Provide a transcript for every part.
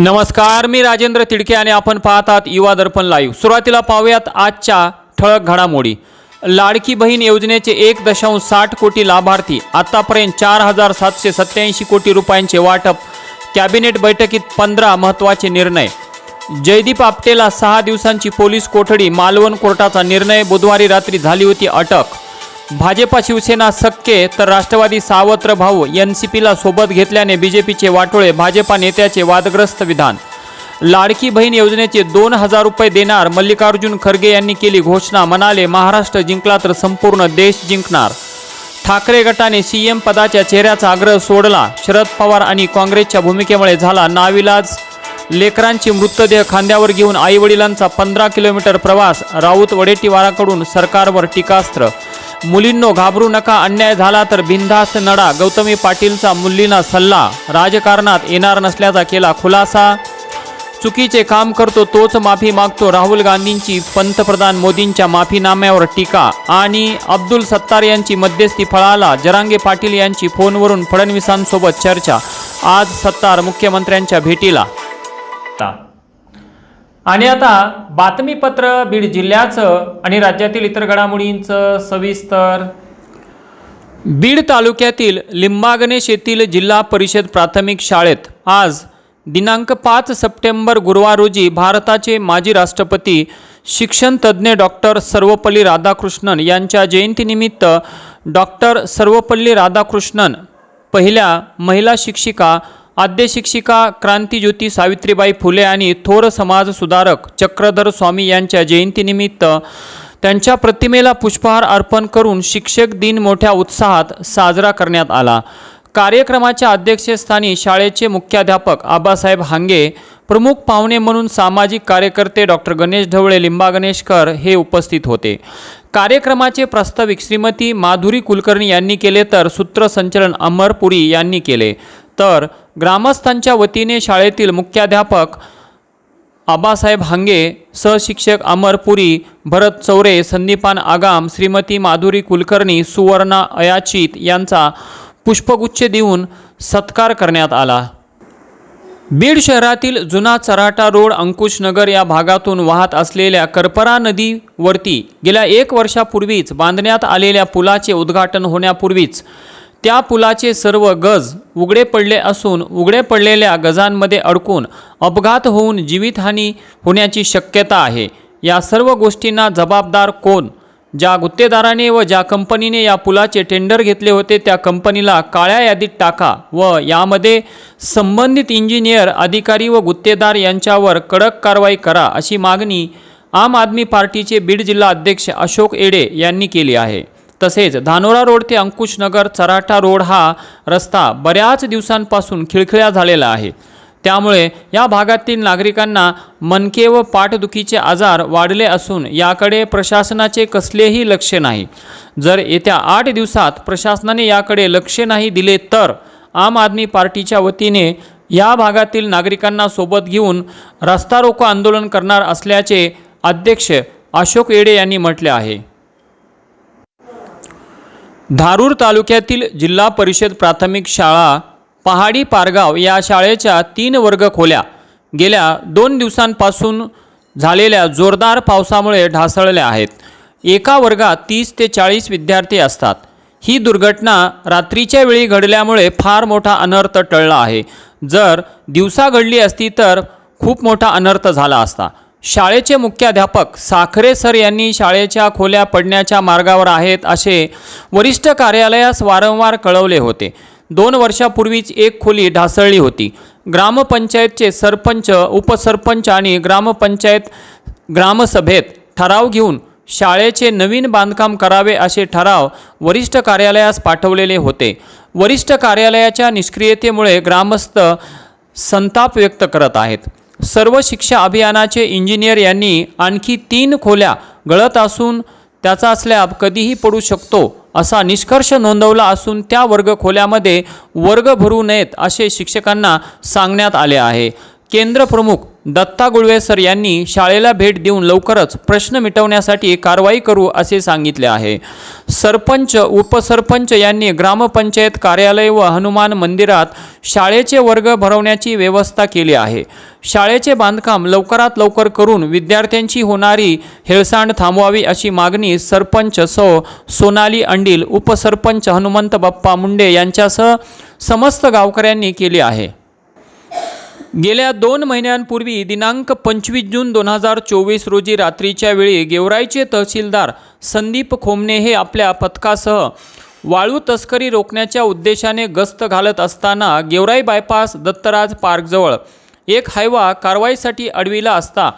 नमस्कार मी राजेंद्र तिडके आणि आपण पाहतात युवा दर्पण लाईव्ह सुरुवातीला पाहूयात आजच्या ठळक घडामोडी. लाडकी बहीण योजनेचे एक दशांश साठ कोटी लाभार्थी आतापर्यंत चार हजार सातशे सत्याऐंशी कोटी रुपयांचे वाटप. कॅबिनेट बैठकीत पंधरा महत्त्वाचे निर्णय. जयदीप आपटेला सहा दिवसांची पोलीस कोठडी मालवण कोर्टाचा निर्णय बुधवारी रात्री झाली होती अटक. भाजपा शिवसेना सक्के तर राष्ट्रवादी सावत्र भाऊ एन सी पीला सोबत घेतल्याने बीजेपीचे वाटोळे भाजपा नेत्याचे वादग्रस्त विधान. लाडकी बहीण योजनेचे दोन हजार रुपये देणार मल्लिकार्जुन खरगे यांनी केली घोषणा म्हणाले महाराष्ट्र जिंकला तर संपूर्ण देश जिंकणार. ठाकरे गटाने सीएम पदाच्या चेहऱ्याचा आग्रह सोडला. शरद पवार आणि काँग्रेसच्या भूमिकेमुळे झाला नाविलाज. लेकरांची मृतदेह खांद्यावर घेऊन आईवडिलांचा पंधरा किलोमीटर प्रवास राऊत वडेट्टीवाराकडून सरकारवर टीकास्त्र मुलींनो घाबरू नका अन्याय झाला तर बिनधास्त नडा. गौतमी पाटीलचा मुलींना सल्ला. राजकारणात येणार नसल्याचा केला खुलासा. चुकीचे काम करतो तोच माफी मागतो. राहुल गांधींची पंतप्रधान मोदींच्या माफीनाम्यावर टीका. आणि अब्दुल सत्तार यांची मध्यस्थी फळाला. जरांगे पाटील यांची फोनवरून फडणवीसांसोबत चर्चा. आज सत्तार मुख्यमंत्र्यांच्या भेटीला. आणि आता बातमीपत्र बीड जिल्ह्याचं आणि राज्यातील इतर घडामोडींचं सविस्तर. बीड तालुक्यातील लिंबागणेश येथील जिल्हा परिषद प्राथमिक शाळेत आज दिनांक पाच सप्टेंबर गुरुवार रोजी भारताचे माजी राष्ट्रपती शिक्षणतज्ज्ञ डॉक्टर सर्वपल्ली राधाकृष्णन यांच्या जयंतीनिमित्त डॉक्टर सर्वपल्ली राधाकृष्णन पहिल्या महिला शिक्षिका आद्य शिक्षिका क्रांतीज्योती सावित्रीबाई फुले आणि थोर समाज सुधारक चक्रधर स्वामी यांच्या जयंतीनिमित्त त्यांच्या प्रतिमेला पुष्पहार अर्पण करून शिक्षक दिन मोठ्या उत्साहात साजरा करण्यात आला. कार्यक्रमाच्या अध्यक्षस्थानी शाळेचे मुख्याध्यापक आबासाहेब हांगे प्रमुख पाहुणे म्हणून सामाजिक कार्यकर्ते डॉक्टर गणेश ढवळे लिंबा गणेशकर हे उपस्थित होते. कार्यक्रमाचे प्रास्ताविक श्रीमती माधुरी कुलकर्णी यांनी केले तर सूत्रसंचलन अमरपुरी यांनी केले. तर ग्रामस्थांच्या वतीने शाळेतील मुख्याध्यापक आबासाहेब हांगे सहशिक्षक अमर पुरी भरत चौरे संदीपान आगाम श्रीमती माधुरी कुलकर्णी सुवर्णा अयाचित यांचा पुष्पगुच्छ देऊन सत्कार करण्यात आला. बीड शहरातील जुना चराटा रोड अंकुशनगर या भागातून वाहत असलेल्या करपरा नदीवरती गेल्या एक वर्षापूर्वीच बांधण्यात आलेल्या पुलाचे उद्घाटन होण्यापूर्वीच त्या पुलाचे सर्व गज उघडे पडले असून उघडे पडलेल्या गजांमध्ये अडकून अपघात होऊन जीवितहानी होण्याची शक्यता आहे. या सर्व गोष्टींना जबाबदार कोण? ज्या गुत्तेदाराने व ज्या कंपनीने या पुलाचे टेंडर घेतले होते त्या कंपनीला काळ्या यादीत टाका व यामध्ये संबंधित इंजिनियर अधिकारी व गुत्तेदार यांच्यावर कडक कारवाई करा अशी मागणी आम आदमी पार्टीचे बीड जिल्हा अध्यक्ष अशोक एडे यांनी केली आहे. तसेच धानोरा रोड ते अंकुशनगर चराठा रोड हा रस्ता बऱ्याच दिवसांपासून खिळखिळा झालेला आहे. त्यामुळे या भागातील नागरिकांना मनके व पाठदुखीचे आजार वाढले असून याकडे प्रशासनाचे कसलेही लक्ष नाही. जर येत्या आठ दिवसात प्रशासनाने याकडे लक्ष नाही दिले तर आम आदमी पार्टीच्या वतीने या भागातील नागरिकांना सोबत घेऊन रस्ता रोको आंदोलन करणार असल्याचे अध्यक्ष अशोक येडे यांनी म्हटले आहे. धारूर तालुक्यातील जिल्हा परिषद प्राथमिक शाळा पहाडी पारगाव या शाळेच्या तीन वर्ग खोल्या गेल्या दोन दिवसांपासून झालेल्या जोरदार पावसामुळे ढासळल्या आहेत. एका वर्गात तीस ते चाळीस विद्यार्थी असतात. ही दुर्घटना रात्रीच्या वेळी घडल्यामुळे फार मोठा अनर्थ टळला आहे. जर दिवसा घडली असती तर खूप मोठा अनर्थ झाला असता. शाळेचे मुख्याध्यापक साखरे सर यांनी शाळेच्या खोल्या पडण्याच्या मार्गावर आहेत असे वरिष्ठ कार्यालयास वारंवार कळवले होते. दोन वर्षापूर्वीच एक खोली ढासळली होती. ग्रामपंचायतचे सरपंच उपसरपंच आणि ग्रामपंचायत ग्रामसभेत ठराव घेऊन शाळेचे नवीन बांधकाम करावे असे ठराव वरिष्ठ कार्यालयास पाठवलेले होते. वरिष्ठ कार्यालयाच्या निष्क्रियतेमुळे ग्रामस्थ संताप व्यक्त करत आहेत. सर्व शिक्षा अभियानाचे इंजिनियर यांनी आणखी तीन खोल्या गळत असून त्याचा स्लॅब कधीही पडू शकतो असा निष्कर्ष नोंदवला असून त्या वर्ग खोल्यामध्ये वर्ग भरू नयेत असे शिक्षकांना सांगण्यात आले आहे. केंद्र प्रमुख दत्ता गुळवे सर यांनी शाळेला भेट देऊन लवकरच प्रश्न मिटवण्यासाठी कारवाई करू असे सांगितले आहे. सरपंच उपसरपंच यांनी ग्रामपंचायत कार्यालय व हनुमान मंदिरात शाळेचे वर्ग भरवण्याची व्यवस्था केली आहे. शाळेचे बांधकाम लवकरात लवकर करून विद्यार्थ्यांची होणारी हेळसांड थांबवावी अशी मागणी सरपंच सौ सोनाली अंडील उपसरपंच हनुमंत बाप्पा मुंडे यांच्यासह समस्त गावकऱ्यांनी केली आहे. गेल्या दोन महिन्यांपूर्वी दिनांक पंचवीस जून दोन हजार चोवीस रोजी रात्रीच्या वेळी गेवराईचे तहसीलदार संदीप खोमने हे आपल्या पथकासह वाळू तस्करी रोखण्याच्या उद्देशाने गस्त घालत असताना गेवराई बायपास दत्तराज पार्कजवळ एक हायवा कारवाईसाठी अडविला असता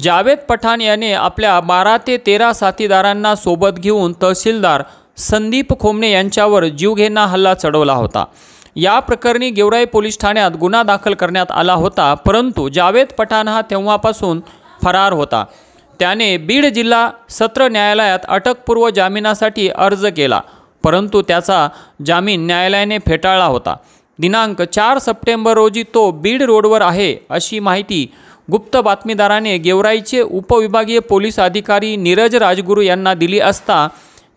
जावेद पठाण याने आपल्या बारा ते तेरा साथीदारांना सोबत घेऊन तहसीलदार संदीप खोमणे यांच्यावर जीवघेणा हल्ला चढवला होता. या प्रकरणी गेवराई पोलीस ठाण्यात गुन्हा दाखल करण्यात आला होता परंतु जावेद पठाण हा तेव्हापासून फरार होता. त्याने बीड जिल्हा सत्र न्यायालयात अटकपूर्व जामिनासाठी अर्ज केला परंतु त्याचा जामीन न्यायालयाने फेटाळला होता. दिनांक चार सप्टेंबर रोजी तो बीड रोडवर आहे अशी माहिती गुप्त बातमीदाराने गेवराईचे उपविभागीय पोलीस अधिकारी नीरज राजगुरू यांना दिली असता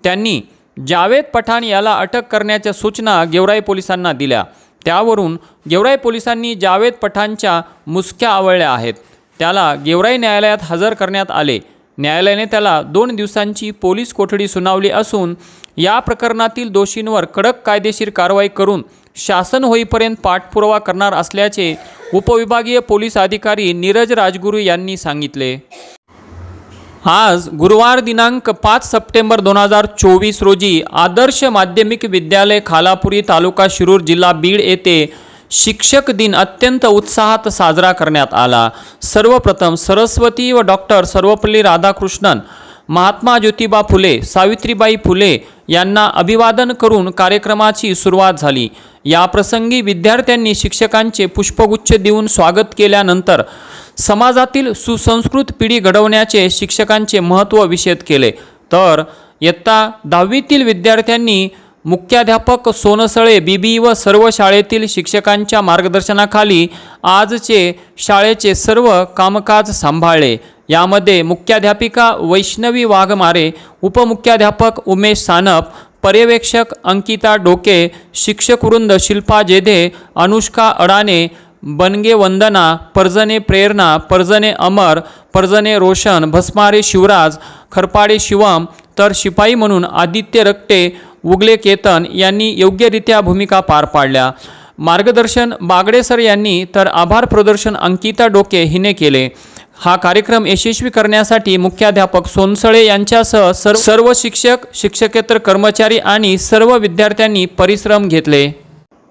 त्यांनी जावेद पठाण याला अटक करण्याच्या सूचना गेवराई पोलिसांना दिल्या. त्यावरून गेवराई पोलिसांनी जावेद पठाणच्या मुसक्या आवळल्या आहेत. त्याला गेवराई न्यायालयात हजर करण्यात आले. न्यायालयाने त्याला दोन दिवसांची पोलीस कोठडी सुनावली असून या प्रकरणातील दोषींवर कडक कायदेशीर कारवाई करून शासन होईपर्यंत पाठपुरावा करणार असल्याचे उपविभागीय पोलीस अधिकारी नीरज राजगुरू यांनी सांगितले. आज गुरुवार दिनांक पाच सप्टेंबर दोन हजार चोवीस रोजी आदर्श माध्यमिक विद्यालय खालापुरी तालुका शिरूर जिल्हा बीड येथे शिक्षक दिन अत्यंत उत्साहात साजरा करण्यात आला. सर्वप्रथम सरस्वती व डॉक्टर सर्वपल्ली राधाकृष्णन महात्मा ज्योतिबा फुले सावित्रीबाई फुले यांना अभिवादन करून कार्यक्रमाची सुरुवात झाली. या प्रसंगी विद्यार्थ्यांनी शिक्षकांचे पुष्पगुच्छ देऊन स्वागत केल्यानंतर समाजातील सुसंस्कृत पिढी घडवण्याचे शिक्षकांचे महत्त्व विषद केले. तर इयत्ता दहावीतील विद्यार्थ्यांनी मुख्याध्यापक सोनसळे बीबी व सर्व शाळेतील शिक्षकांच्या मार्गदर्शनाखाली आजचे शाळेचे सर्व कामकाज सांभाळले. यामध्ये मुख्याध्यापिका वैष्णवी वाघमारे उपमुख्याध्यापक उमेश सानप पर्यवेक्षक अंकिता डोके शिक्षकवृंद शिल्पा जेधे अनुष्का अडाणे बनगे वंदना परजने प्रेरणा परजने अमर परजने रोशन भस्मारे शिवराज खरपाडे शिवम तर शिपाई म्हणून आदित्य रक्टे उगले केतन यांनी योग्यरित्या भूमिका पार पाडल्या. मार्गदर्शन बागडे सर यांनी तर आभार प्रदर्शन अंकिता डोके हिने केले. हा कार्यक्रम यशस्वी करण्यासाठी मुख्याध्यापक सोनसळे यांच्यासह सर्व सर्व शिक्षक शिक्षकेतर कर्मचारी आणि सर्व विद्यार्थ्यांनी परिश्रम घेतले.